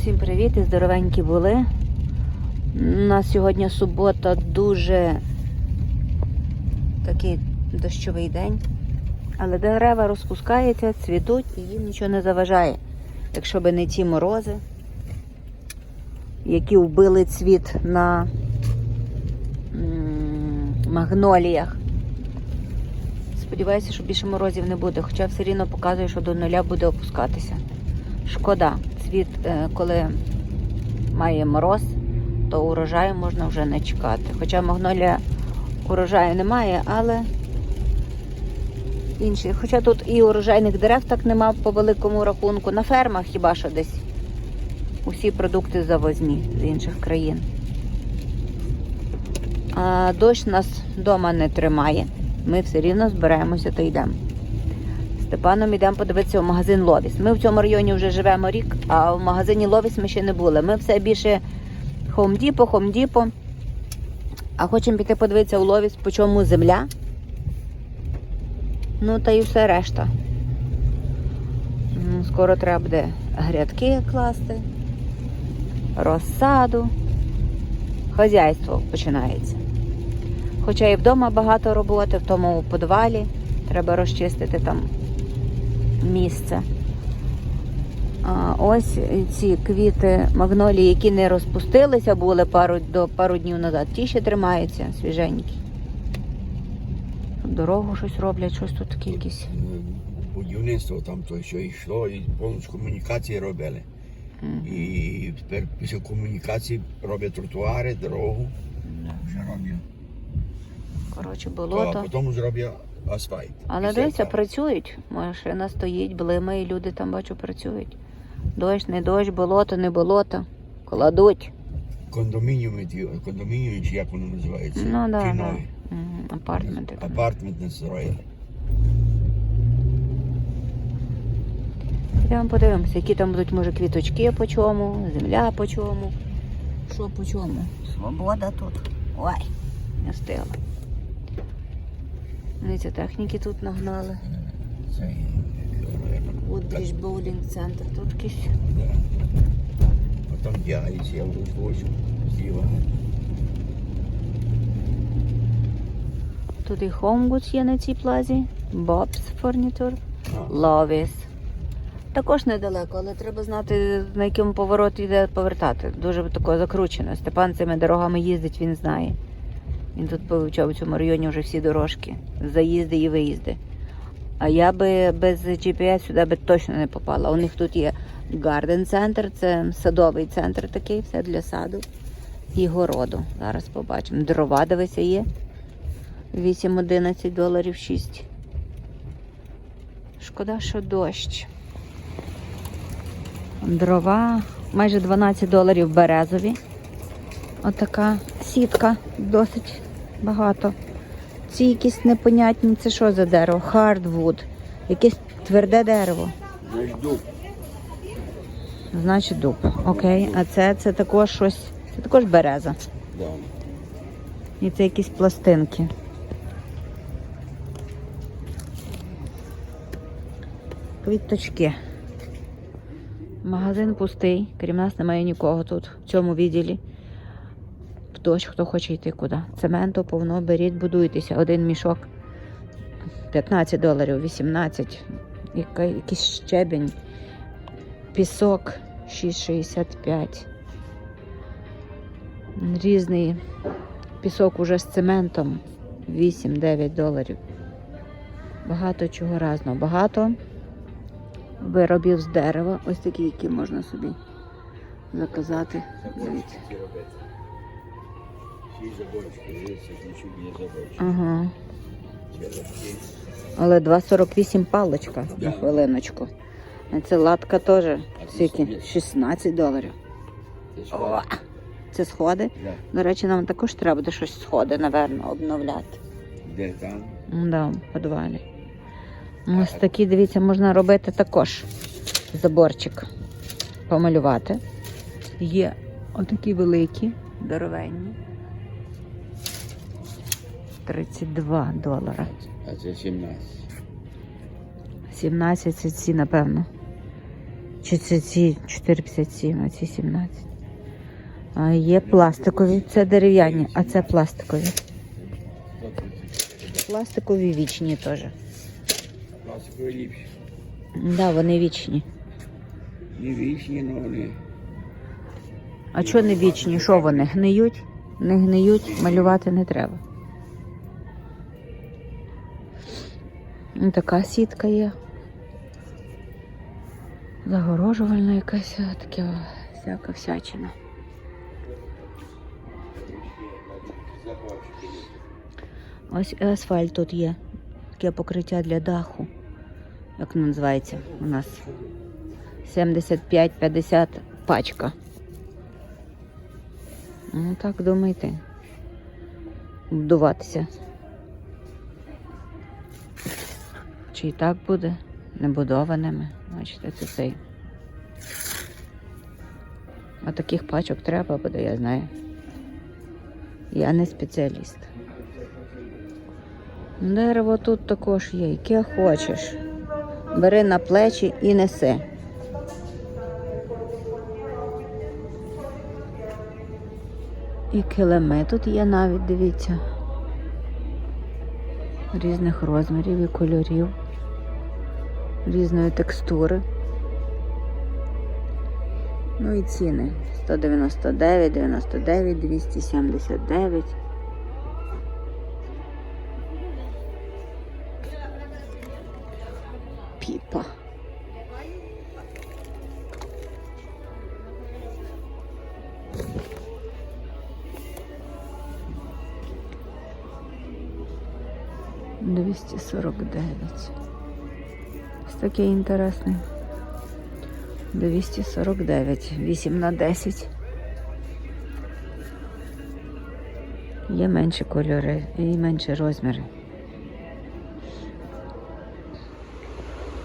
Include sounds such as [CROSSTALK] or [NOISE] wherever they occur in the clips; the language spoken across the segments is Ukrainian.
Всім привіт і здоровенькі були. У нас сьогодні субота дуже такий дощовий день. Але дерева розпускаються, цвітуть і їм нічого не заважає. Якщо б не ті морози, які вбили цвіт на магноліях. Сподіваюся, що більше морозів не буде, хоча все рівно показує, що до нуля буде опускатися. Шкода, цвіт, е, коли має мороз, то урожаю можна вже не чекати. Хоча магнолія урожаю немає, але інші. Хоча тут і урожайних дерев так нема по великому рахунку. На фермах хіба що десь усі продукти завозні з інших країн. А дощ нас вдома не тримає. Ми все рівно збираємося та йдемо. Степаном йдемо подивитися в магазин Ловіс. Ми в цьому районі вже живемо рік, а в магазині Ловіс ми ще не були. Ми все більше Home Depot. А хочемо піти подивитися в Ловіс, по чому земля. Ну та й все решта. Скоро треба буде грядки класти, розсаду. Хазяйство починається. Хоча і вдома багато роботи, в тому подвалі треба розчистити там місце. А ось ці квіти магнолії, які не розпустилися, були пару, до пару днів назад, ті ще тримаються свіженькі. Дорогу щось роблять, щось тут таке якісь. Будівництво там то що йшло, і повністю комунікації робили. Мгм. І тепер після комунікації роблять тротуари, дорогу. Вже роблять. Коротше, То, а потім зроблять асфальт. Але дивіться, працюють. Машина стоїть, блимає, і люди там бачу працюють. Дощ, не дощ, болото, не болото. Кладуть. Кондомініуми, кондомініуми, чи як воно називається? Ну да, Ті да. Мгм, Апартменти. там. Апартмент не строїли. Йдемо подивимося, які там будуть, може, квіточки по чому, земля по чому. Що по чому? Свобода тут. Ой, не встигла. Дивіться, техніки тут нагнали. Woodbridge Bowling Center. Тут да. Потім діяльність, я розвозю зліва. Тут і Home є на цій плазі. Bob's Furniture. Ловіс. Також недалеко, але треба знати, на якому повороті йде повертати. Дуже тако закручено. Степан цими дорогами їздить, він знає. Він тут повивчав у цьому районі вже всі дорожки, заїзди і виїзди. А я би без GPS сюди би точно не попала. У них тут є Garden Center, це садовий центр такий, все для саду і городу. Зараз побачимо. Дрова, дивися, є. 8-11 доларів 6. Шкода, що дощ. Дрова майже 12 доларів березові. Отака сітка, досить багато. Ці якісь непонятні, це що за дерево? Hardwood. Якесь тверде дерево. Наш дуб. Значить дуб. Окей. А це, це також щось. Це також береза. Да. І це якісь пластинки. Квіточки. Магазин пустий, крім нас немає нікого тут, в цьому відділі. Дощ, хто хоче йти куди. Цементу повно, беріть, будуйтеся. Один мішок 15 доларів, 18. Якийсь щебень. Пісок 6,65. Різний пісок уже з цементом 8-9 доларів. Багато чого разного. Багато виробів з дерева. Ось такі, які можна собі заказати. Дивіться. Ці заборчики, дивіться, ключі є заборчики. Ага. Але 2,48 палочка на хвилиночку. А це латка теж. Скільки? 16 доларів. Це О! Це сходи. Да. До речі, нам також треба буде щось сходи, напевно, обновляти. Де там? Да, в підвалі. Ось такі, дивіться, можна робити також заборчик. Помалювати. Є отакі великі, здоровенні. 32 долара. А це 17. 17 це ці, напевно. Чи це ці 4,57, а ці 17. А є пластикові, це дерев'яні, а це пластикові. Пластикові вічні теж. Пластикові ліпші. Да, вони вічні. Не вічні, але вони. А чого не вічні? Що вони? Гниють? Не гниють, малювати не треба. Така сітка є. Загорожувальна якась а, таке всяка всячина. Ось асфальт тут є. Таке покриття для даху. Як називається у нас? 75-50 пачка. Ну так думайте. Вдуватися. Чи і так буде небудованими? Бачите, це цей. А таких пачок треба буде, я знаю. Я не спеціаліст. Дерево тут також є, яке хочеш. Бери на плечі і неси. І килими тут є навіть, дивіться. Різних розмірів і кольорів, різної текстури. Ну і ціни 199, 99, 279. Піпа. Двісті сорок дев'ять. Такий інтересний. 249, 8 на 10. Є менші кольори і менші розміри.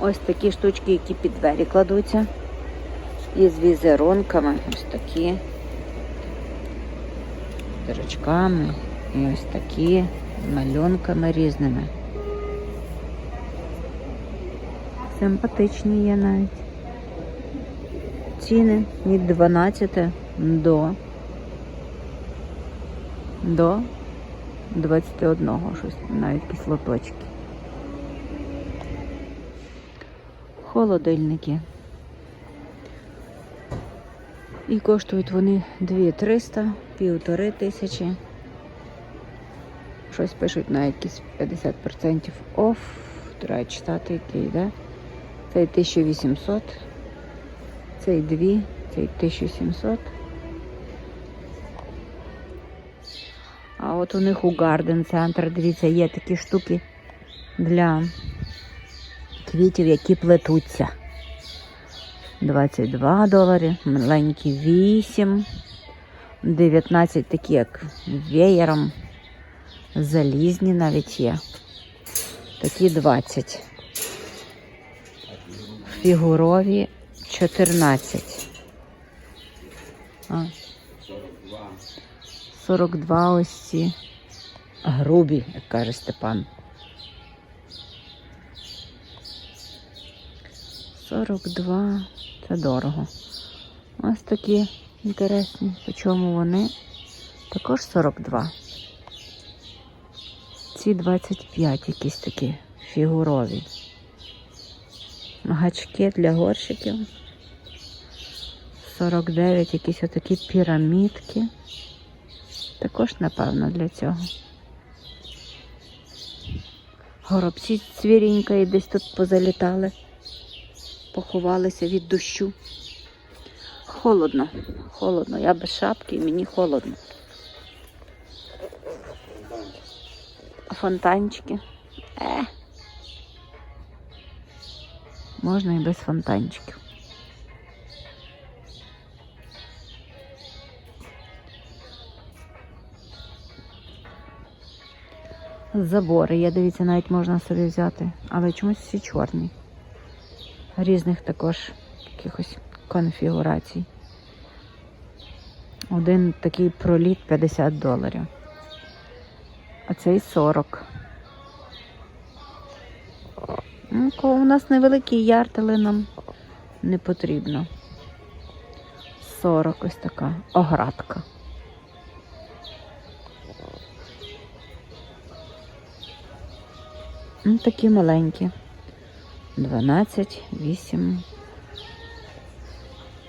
Ось такі штучки, які під двері кладуться. Із візерунками. Ось такі. Дирочками. І ось такі з малюнками різними. Симпатичні є навіть. Ціни від 12 до до 21 щось, навіть кислоточки. Холодильники. І коштують вони 2300, півтори тисячі. Щось пишуть на якісь 50% офф. Треба читати, який йде. Цей 1800. Цей 2, цей 1700. А от у них у Гарден Центр, дивіться, є такі штуки для квітів, які плетуться. 22 долари, маленькі 8, 19 такі, як веєром, залізні навіть є. Такі 20. Фігурові 14. А. 42 ось ці грубі, як каже Степан. 42 це дорого. Ось такі інтересні. По чому вони? Також 42. Ці 25 якісь такі фігурові. Гачки для горщиків. 49 якісь отакі пірамідки. Також, напевно, для цього. Горобці цвірінька і десь тут позалітали, поховалися від дощу. Холодно, холодно. Я без шапки і мені холодно. Фонтанчики? Е. Можна і без фонтанчиків. Забори є, дивіться, навіть можна собі взяти, але чомусь всі чорні. Різних також якихось конфігурацій. Один такий проліт 50 доларів. А цей 40. Ну, у нас невеликий ярд, але нам не потрібно. 40 ось така оградка. Ну, такі маленькі. 12, 8,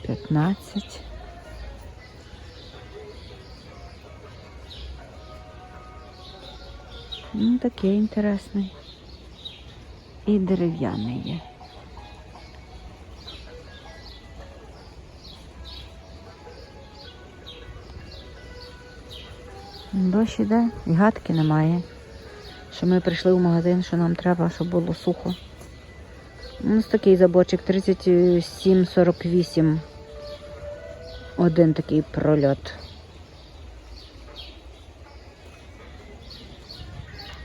15. Ну, такий інтересний. І дерев'яний є. Дощ іде, і гадки немає. Що ми прийшли в магазин, що нам треба, щоб було сухо. Ось такий заборчик 37,48. Один такий прольот.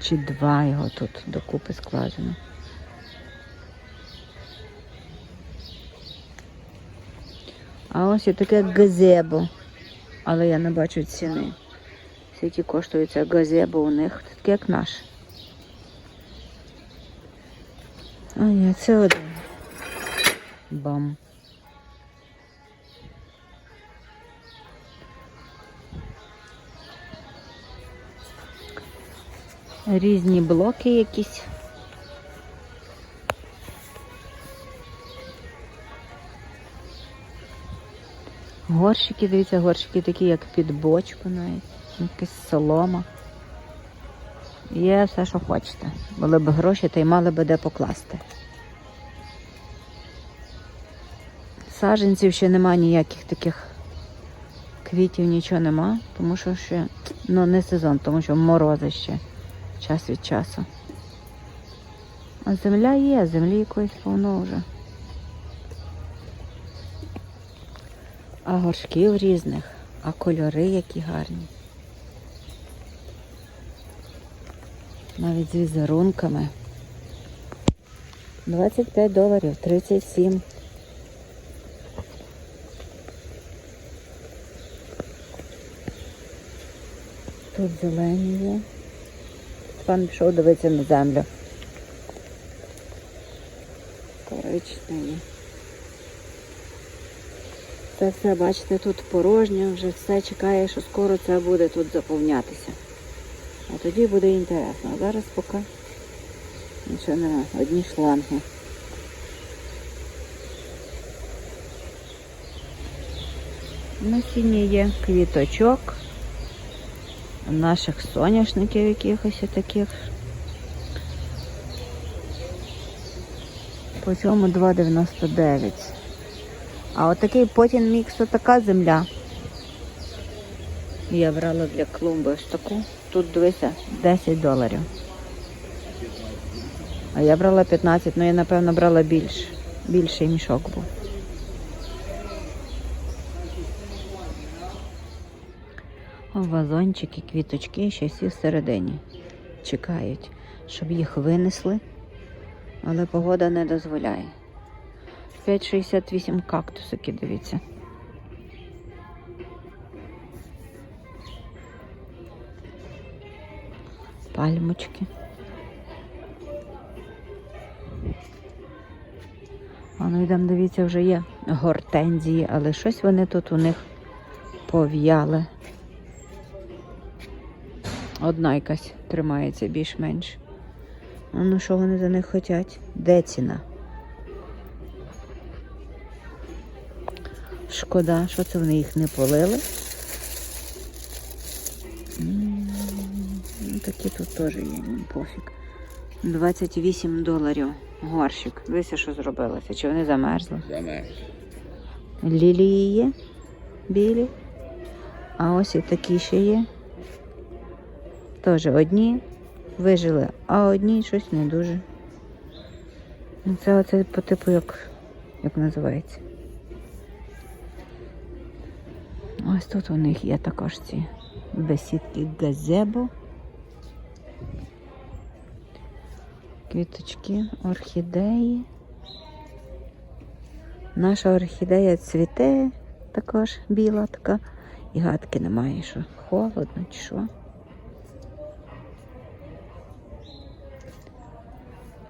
Чи два його тут докупи складено. А ось і таке газебо. Але я не бачу ціни. Скільки коштує це газебо у них, таке як наш. А ні, це один. Бам. Різні блоки якісь. Горщики, дивіться, горщики такі, як під бочку навіть. Якась солома. Є все, що хочете. Були б гроші, та й мали би де покласти. Саженців ще нема ніяких таких квітів, нічого нема, тому що ще ну, не сезон, тому що морози ще час від часу. А земля є, землі якоїсь повно вже. А горшків різних, а кольори які гарні. Навіть з візерунками. 25 доларів, 37. Тут зелені є. Пан пішов дивитися на землю. Це все, бачите, тут порожньо, вже все чекає, що скоро це буде тут заповнятися. А тоді буде інтересно. А зараз поки нічого немає, одні шланги. На сіні є квіточок, наших соняшників якихось таких. По цьому 2,99. А отакий потім мікс, така земля. Я брала для клумби ось таку. Тут дивися 10 доларів. А я брала 15, ну я напевно брала більше. Більший мішок був. Вазончики, квіточки, ще всі всередині. Чекають, щоб їх винесли, але погода не дозволяє. 5,68 кактусики, дивіться. Пальмочки. А ну йдемо, дивіться, вже є гортензії, але щось вони тут у них пов'яли. Одна якась тримається більш-менш. Ну що вони за них хочуть? Де ціна? Шкода, що це вони їх не полили. Ну, Такі тут теж є, ну, пофіг. 28 доларів горщик. Дивися, що зробилося. Чи вони замерзли? Замерз. Лілії є білі. А ось і такі ще є. Теж одні вижили, а одні щось не дуже. Це оце по типу як, як називається. Ось тут у них є також ці бесідки газебо. Квіточки, орхідеї. Наша орхідея цвіте також біла така. І гадки немає, що холодно чи що.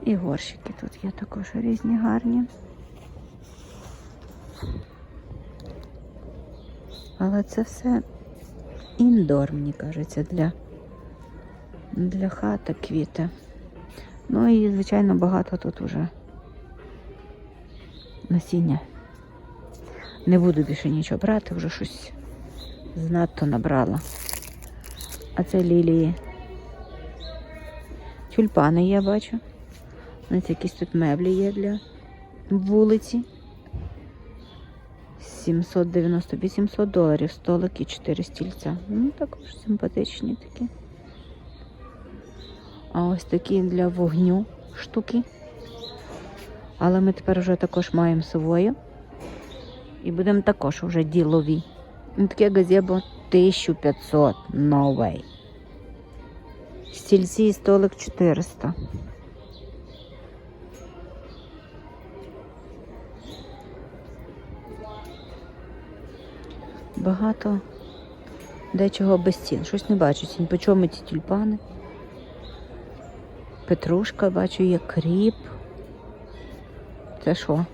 І горщики тут є також різні гарні. Але це все індор, мені кажеться, для, для хати квіти. Ну і, звичайно, багато тут уже насіння. Не буду більше нічого брати, вже щось знатто набрала. А це лілії. Тюльпани я бачу. Ось якісь тут меблі є для вулиці. 790 800 доларів і 4 стільця. Ну, також симпатичні такі. А ось такі для вогню штуки. Але ми тепер вже також маємо совою. І будемо також вже ділові. Ну, Таке газебо 1500. No way. Стільці і столик 400. Багато дечого без цін. Щось не бачу цін. По чому ці тюльпани? Петрушка, бачу, є кріп. Це що?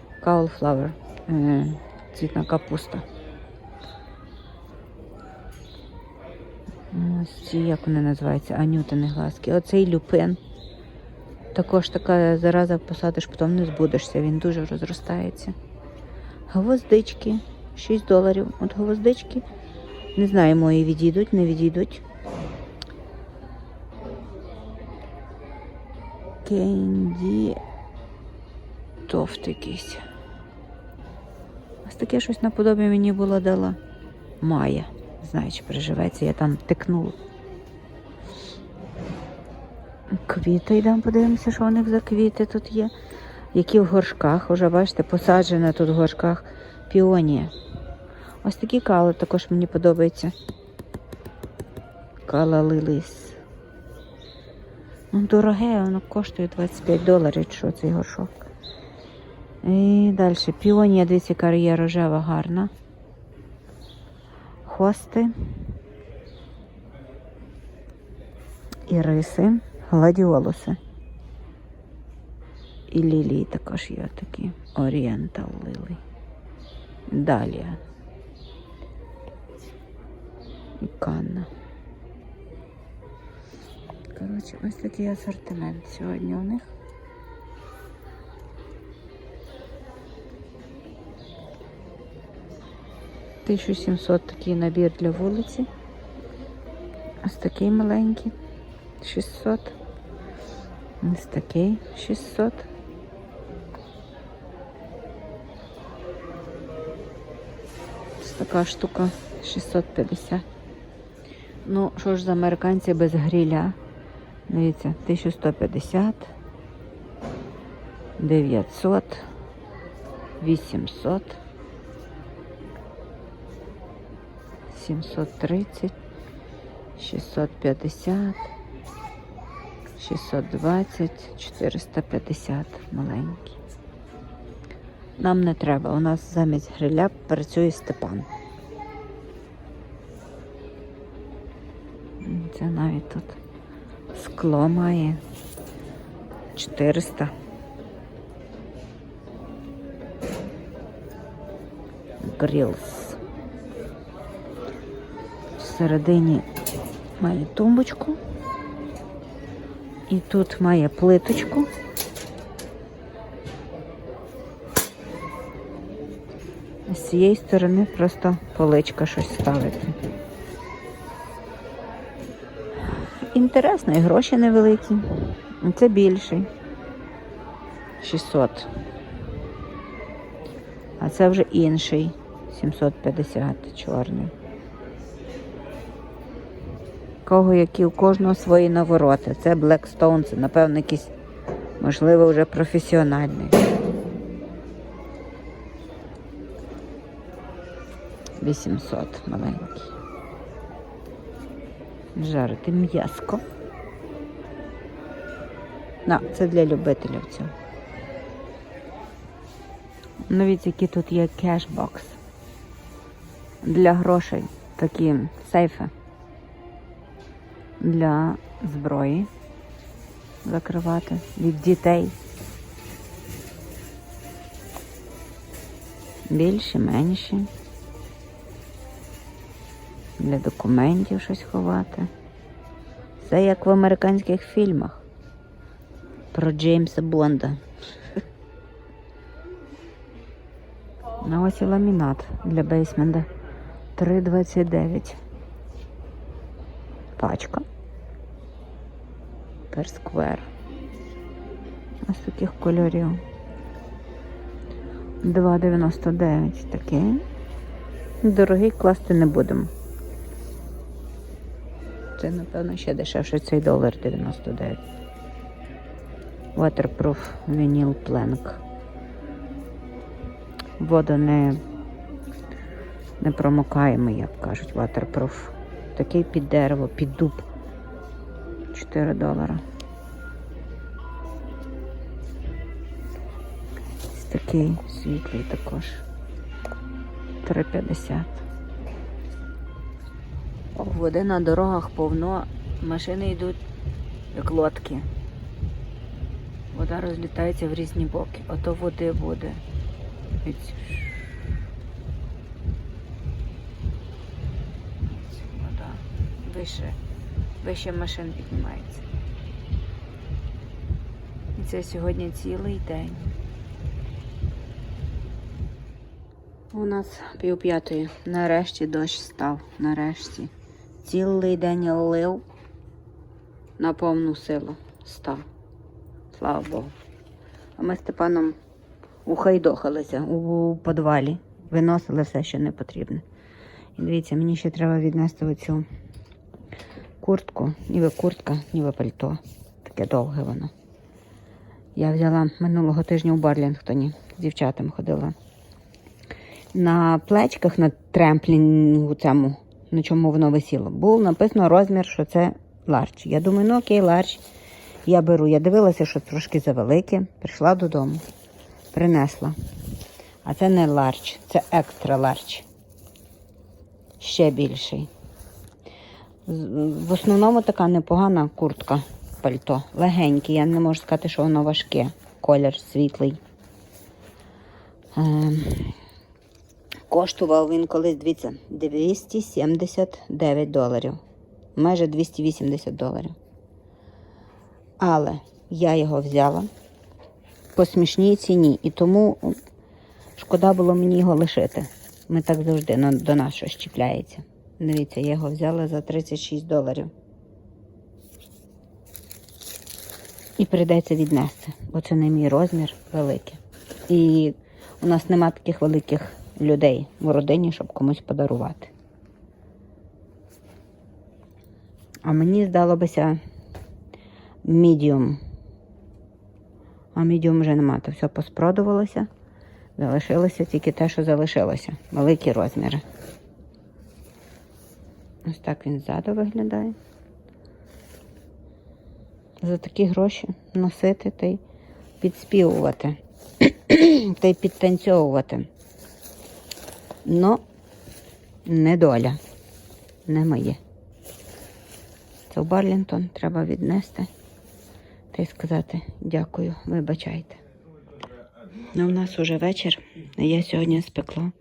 Е, Цвітна капуста. Ось ці, як вони називаються, анютини глазки. Оцей люпин. Також така зараза посадиш, потім не збудешся, він дуже розростається. Гвоздички 6 доларів. От гвоздички. Не знаю, мої відійдуть, не відійдуть. Кенді тофт якийсь. Ось таке щось наподобі мені була дала Майя. Не знаю, чи приживеться, я там тикнула. Квіти йдемо, подивимося, що у них за квіти тут є. Які в горшках, уже бачите, посаджена тут в горшках піонія. Ось такі кали також мені подобаються. Кала лилис. Ну, дороге, воно коштує 25 доларів, що цей горшок. І далі. Піонія, дивіться, яка рожева, гарна. Хости. Іриси, гладіолуси. І лілії також є такі. Орієнтал лилий. Далі. І канна. Коротше, ось такий асортимент сьогодні у них. Тисячу сімсот такий набір для вулиці. Ось такий маленький. 600. Ось такий 600. Така штука 650. Ну, що ж за американці без гриля? Дивіться, 1150, 900, 800, 730, 650, 620, 450 маленькі. Нам не треба, у нас замість гриля працює Степан. Це навіть тут скло має 400. Грілс. Всередині має тумбочку. І тут має плиточку. З цієї сторони просто поличка щось ставити. Інтересно, і гроші невеликі. Це більший. 600. А це вже інший. 750 чорний. Кого які у кожного свої навороти. Це Blackstone, це, напевно, якийсь, можливо, вже професіональний. 800 маленький. Жарити м'яско. На, це для любителів цього. Навіть які тут є кешбокс. Для грошей. Такі сейфи. Для зброї. Закривати. Від дітей. Більші, менші. Для документів щось ховати. Все як в американських фільмах. Про Джеймса Бонда. А [LAUGHS] ось і ламінат для бейсмента. 3,29. Пачка. Персквер. Ось таких кольорів. 2,99 такий. Дорогий класти не будемо. Це, напевно, ще дешевше цей долар 99. Waterproof Vinyl Plank. Вода не, не промокаємий, як кажуть, waterproof. Такий під дерево, під дуб. 4 долара. Такий світлий також. 3,50. Води на дорогах повно, машини йдуть як лодки. Вода розлітається в різні боки. Ото води буде. Вода. Вище, вище машин піднімається. І це сьогодні цілий день. У нас пів п'ятої. Нарешті дощ став. Нарешті. Цілий день лив на повну силу став. Слава Богу. А ми з Степаном ухайдохалися у подвалі. Виносили все, що не потрібне. І дивіться, мені ще треба віднести оцю куртку. Ніби куртка, ніби пальто. Таке довге воно. Я взяла минулого тижня у Барлінгтоні. З дівчатами ходила. На плечках на тремплінгу цьому, на чому воно висіло, був написано розмір, що це ларч. Я думаю, ну окей, ларч. Я беру. Я дивилася, що трошки завелике. Прийшла додому, принесла. А це не ларч, це екстра ларч. Ще більший. В основному така непогана куртка, пальто. Легенький. Я не можу сказати, що воно важке. Колір світлий. Коштував він колись, дивіться, 279 доларів. Майже 280 доларів. Але я його взяла по смішній ціні. І тому шкода було мені його лишити. Ми так завжди ну, до нас щось чіпляється. Дивіться, я його взяла за 36 доларів. І прийдеться віднести, бо це не мій розмір великий. І у нас нема таких великих людей в родині, щоб комусь подарувати. А мені здалося мідіум. А мідіум вже нема, то все поспродувалося. Залишилося тільки те, що залишилося. Великі розміри. Ось так він ззаду виглядає. За такі гроші носити та й підспівувати, [CLEARS THROAT] та й підтанцьовувати. Но не доля, не моє. Це в Барлінтон треба віднести та й сказати дякую, вибачайте. Ну, у нас уже вечір, я сьогодні спекла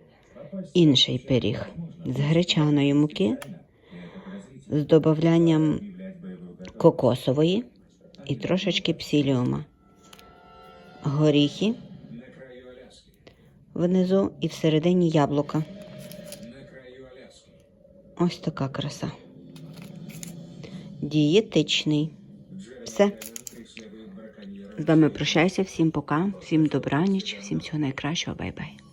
інший пиріг з гречаної муки, з додаванням кокосової і трошечки псіліума, горіхи внизу і всередині яблука. Ось така краса. Дієтичний. Все. З вами прощаюся. Всім пока, всім добраніч, всім всього найкращого. Бай-бай.